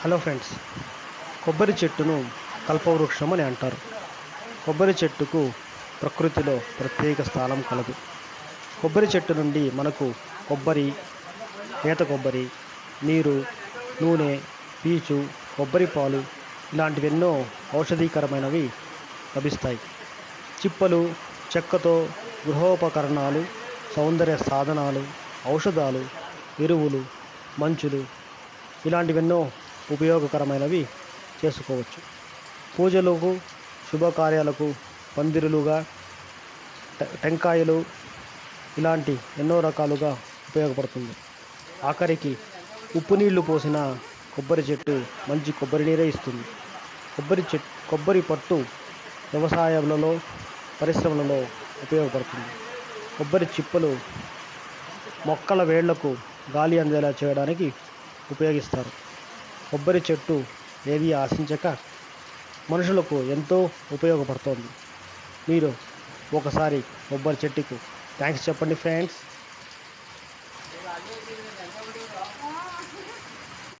Hello friends కొబ్బరి చెట్టును కల్పవృక్షం అని అంటారు. కొబ్బరి చెట్టుకు ప్రకృతిలో ప్రత్యేక స్థానం కలదు. కొబ్బరి చెట్టు నుండి మనకు కొబ్బరి లేత కొబ్బరి నీరు నూనె పీచు కొబ్బరి పాలు ఇలాంటివెన్నో ఔషధీకరమైనవి లభిస్తాయి. చిప్పలు చెక్కతో గృహోపకరణాలు సౌందర్య సాధనాలు ఔషధాలు ఎరువులు మంచులు ఇలాంటివెన్నో ఉపయోగకరమైనవి చేసుకోవచ్చు. పూజలకు శుభకార్యాలకు పందిరులుగా టెంకాయలు ఇలాంటి ఎన్నో రకాలుగా ఉపయోగపడుతుంది. ఆఖరికి ఉప్పు నీళ్ళు పోసిన కొబ్బరి చెట్టు మంచి కొబ్బరి నీరే ఇస్తుంది. కొబ్బరి చెట్టు కొబ్బరి పట్టు వ్యవసాయంలో పరిశ్రమలలో ఉపయోగపడుతుంది. కొబ్బరి చిప్పలు మొక్కల వేళ్ళకు గాలి అందేలా చేయడానికి ఉపయోగిస్తారు. కొబ్బరి చెట్టు ఏవి ఆశించక మనుషులకు ఎంతో ఉపయోగపడుతోంది. మీరు ఒకసారి కొబ్బరి చెట్టుకు థ్యాంక్స్ చెప్పండి ఫ్రెండ్స్.